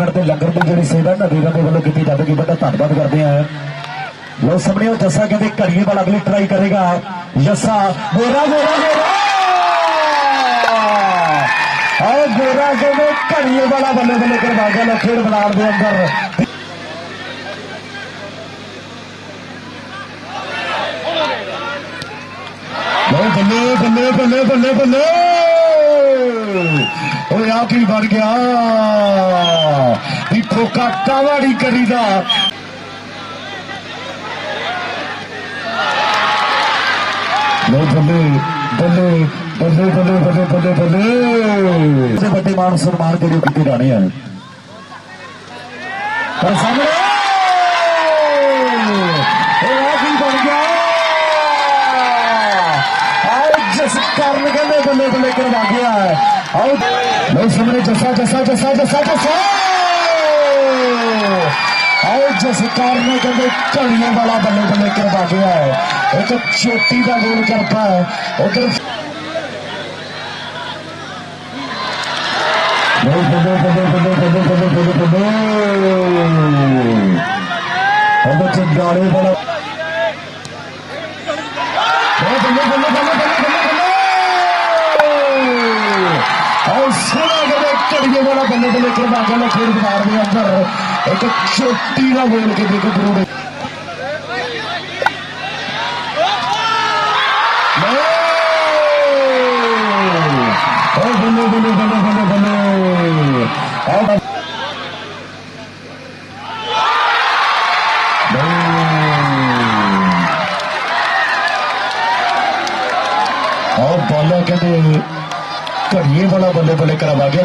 Minute ਦੇ ਲੰਗਰ ਦੀ ਜਿਹੜੀ ਸੇਵਾ ਨਦੀਰਾਂ ਦੇ ਵੱਲੋਂ ਕੀਤੀ ਜਾਵੇਗੀ ਬੜਾ ਧੰਨਵਾਦ ਕਰਦੇ ਆ ਲੋ ਸਾਹਮਣੇ ਉਹ ਜੱਸਾ ਕਹਿੰਦੇ ਘੜੀਏ ਵਾਲਾ ਅਗਲੀ ਟਰਾਈ ਕਰੇਗਾ ਜੱਸਾ ਗੋਰਾ ਗੋਰਾ ਗੋਰਾ ਆਹ ਗੋਰਾ ਕਹਿੰਦੇ ਘੜੀਏ ਵਾਲਾ ਬੱਲੇ ਬੱਲੇ ਕਰਵਾ ਗਿਆ ਲੋ ਖੇਡ ਮੈਦਾਨ ਦੇ ਅੰਦਰ ਲੋ ਬੱਲੇ ਬੱਲੇ ਬੱਲੇ ਬੱਲੇ ਬੱਲੇ ਓਏ ਆ ਕੀ ਬਣ ਗਿਆ इतों का दावा है सामने जसा जसा जसा जसा जसा। और जसकार ने कहते घड़ियों वाला बल्ले बल्ले करवा गया है एक चोटी का गोल करता है उधर गाड़े बड़ा ਅੜੀਏ ਵਾਲਾ ਬੱਲੇ ਬੱਲੇ ਖੜਵਾਗਾ ਨਾ ਖੇਡ ਬਾਜ਼ਾਰ ਦੇ ਅੰਦਰ ਇੱਕ ਛੋਟੀ ਨਾ ਬੋਲ ਕੇ ਦੇਖੋ ਗੁਰੂ ਦੇ ਓ ਬੱਲੇ ਬੱਲੇ ਬੱਲੇ ਬੱਲੇ ਬੱਲੇ ਆਹ और बॉलर कहते घड़िए वाला बल्ले बल्ले करवा गया